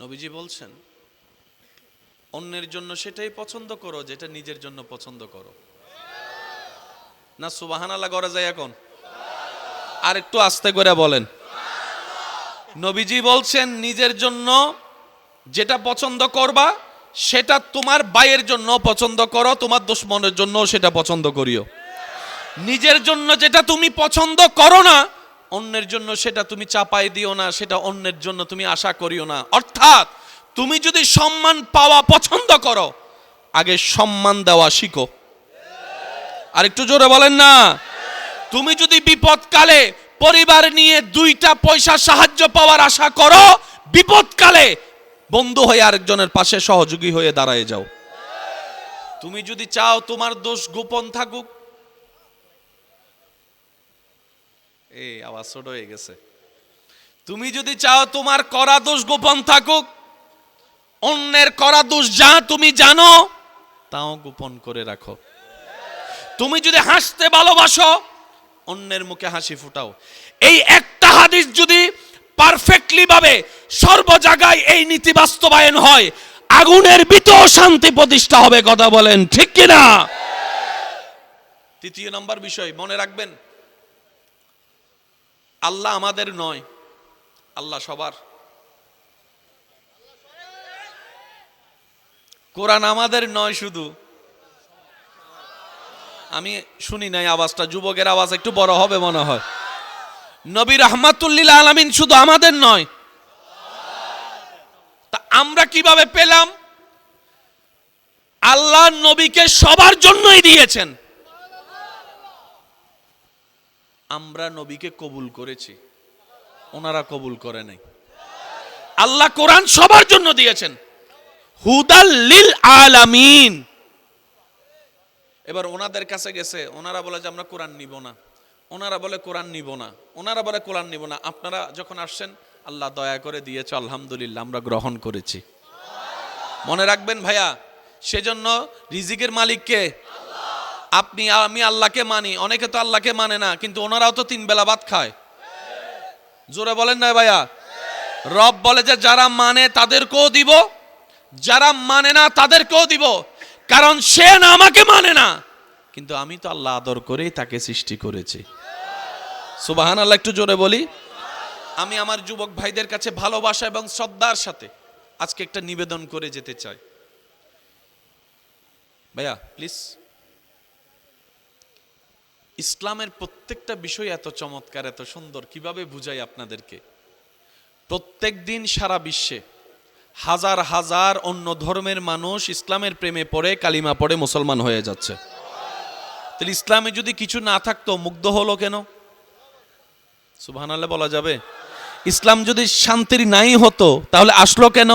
নবীজি বলছেন, অন্যের জন্য সেটাই পছন্দ করো, যেটা নিজের জন্য পছন্দ করো। না সুবাহান আল্লাহ করা যায় এখন? আর একটু আস্তে করে বলেন। নবীজি বলছেন, নিজের জন্য যেটা পছন্দ করবা, সেটা তোমার বাইয়ের জন্য পছন্দ করো, তোমার দুশ্মনের জন্য সেটা পছন্দ করিও। নিজের জন্য যেটা তুমি পছন্দ করো না অন্যের জন্য সেটা তুমি চাপাই দিও না, সেটা অন্যের জন্য তুমি আশা করিও না। অর্থাৎ তুমি যদি সম্মান পাওয়া পছন্দ করো, আগে সম্মান দেওয়া শিখো। আর একটু জোরে বলেন না। তুমি যদি বিপদকালে পরিবার নিয়ে দুইটা পয়সা সাহায্য পাওয়ার আশা করো, বিপদকালে বন্ধু হয়ে আরেকজনের পাশে সহযোগী হয়ে দাঁড়ায় যাও। তুমি যদি চাও তোমার দোষ গোপন থাকুক এই, আওয়াজ ছোট হয়ে গেছে। তুমি যদি চাও তোমার করা দোষ গোপন থাকুক, অন্যের করা দোষ যা তুমি জানো, তাও গোপন করে রাখো। তুমি যদি হাসতে ভালোবাসো, অন্যের মুখে হাসি ফুটাও। এই একটা হাদিস যদি পারফেক্টলি ভাবে সর্ব জায়গায় এই নীতি বাস্তবায়ন হয়, আগুনের ভিতর শান্তি প্রতিষ্ঠা হবে, কথা বলেন ঠিক কিনা? তৃতীয় নম্বর বিষয়, মনে রাখবেন আল্লাহ আমাদের নয়, আল্লাহ সবার। কোরআন আমাদের নয় শুধু। আমি শুনি নাই আওয়াজটা, যুবকের আওয়াজ একটু বড় হবে মনে হয়। নবী রহমাতুল্লিল আলামিন শুধু আমাদের নয়। তা আমরা কীভাবে পেলাম? আল্লাহ নবীকে সবার জন্যই দিয়েছেন। আমরা নবীকে কবুল করেছি। ওনারা কবুল করে নাই। আল্লাহ কোরআন সবার জন্য দিয়েছেন। হুদাল আলামিন। এবার ওনাদের কাছে গেছে, ওনারা বলে যে আমরা কোরআন নিব না। ওনারা বলে কোরআন নিব না। ওনারা বলে কোরআন নিব না। আপনারা যখন আসছেন, আল্লাহ দয়া করে দিয়েছে, আলহামদুলিল্লাহ, আমরা গ্রহণ করেছি। মনে রাখবেন ভাইয়া, সেজন্য রিজিকের মালিককে আপনি, আমি আল্লাহকে মানি, অনেকে তো আল্লাহকে মানে না, কিন্তু ওনারাও তো তিন বেলা ভাত খায়। জোরে বলেন না ভাইয়া? রব বলে যে যারা মানে তাদেরকেও দিব, যারা মানে না তাদেরকেও দিব, কারণ সে না আমাকে মানে না। কিন্তু আমি তো আল্লাহ আদর করেই তাকে সৃষ্টি করেছি। সুবাহান আল্লাহ একটু জোরে বলি। আমি আমার যুবক ভাইদের কাছে ভালোবাসা এবং শ্রদ্ধার সাথে আজকে একটা নিবেদন করে যেতে চাই। ভাইয়া প্লিজ ইসলামের প্রত্যেকটা বিষয় এত চমৎকার, এত সুন্দর, কীভাবে বুঝাই আপনাদেরকে? প্রত্যেক দিন সারা বিশ্বে হাজার হাজার অন্য ধর্মের মানুষ ইসলামের প্রেমে পড়ে, কালিমা পড়ে, মুসলমান হয়ে যাচ্ছে। তাহলে ইসলামে যদি কিছু না থাকতো, মুগ্ধ হলো কেন? সুবহানাল্লাহ বলা যাবে। ইসলাম যদি শান্তির নাই হতো, তাহলে আসলো কেন?